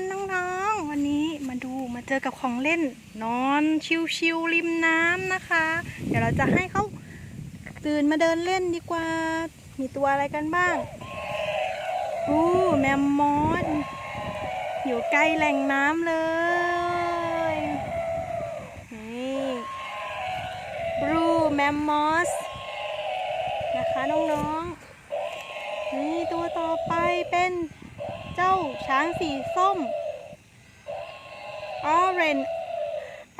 คนน้องๆ วันนี้มาดูมาเจอกับของเล่น นอนชิวๆริมน้ำนะคะ เดี๋ยวเราจะให้เขาตื่นมาเดินเล่นดีกว่า มีตัวอะไรกันบ้างอู้แมมมอสอยู่ใกล้แหล่งน้ำเลยนี่บลูแมมมอสนะคะน้องๆนี่ตัวต่อไปเป็น เจ้าช้างสีส้ม Orange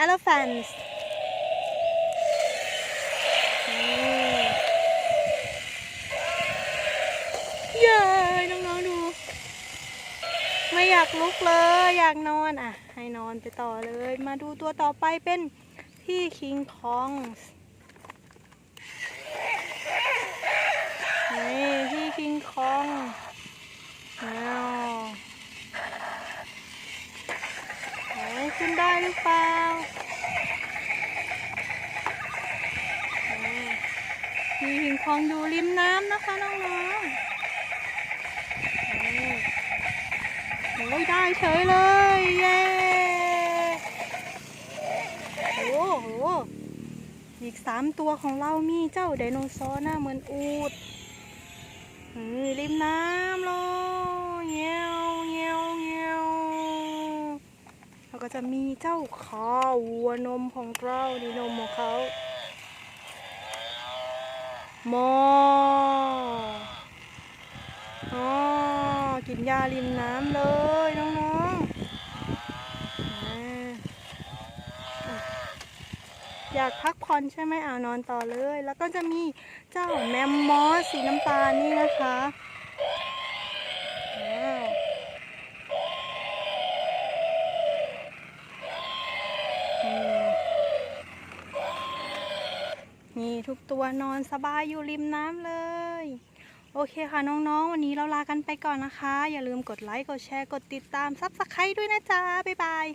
Elephants เย้ยน้องๆดู ไม่อยากลุกเลย อยากนอนอะ ให้นอนไปต่อเลย มาดูตัวต่อไปเป็นพี่คิงคองนี่พี่คิงคองอ้าวโอ้ยขึ้นได้ หรือเปล่านี่พี่คิงคองอยู่ริมน้ำนะคะน้องๆโอ้ยได้เฉยเลย เย้โอ้โหอีกสามตัวของเรามีเจ้าไดโนเสาร์หน้าเหมือนอูดอืมริมน้ำเลยเงี้ยวเงี้ยวเงี้ยวแล้วก็ จะมีเจ้าคอวัวนมของเราดีนมของเขามออ๋อกินหญ้าริมน้ำเลยน้องๆอ่าอยากพักผ่อนใช่ไหมเอานอนต่อเลย แล้วก็จะมีเจ้าแมมมอสสีน้ำตาลนี่นะคะว้าวนี่ นี่ทุกตัวนอนสบายอยู่ริมน้ำเลย โอเคค่ะน้องๆ วันนี้เราลากันไปก่อนนะคะ อย่าลืมกดไลค์ กดแชร์ กดติดตามซับสไครต์ด้วยนะจ๊ะ บ๊ายบาย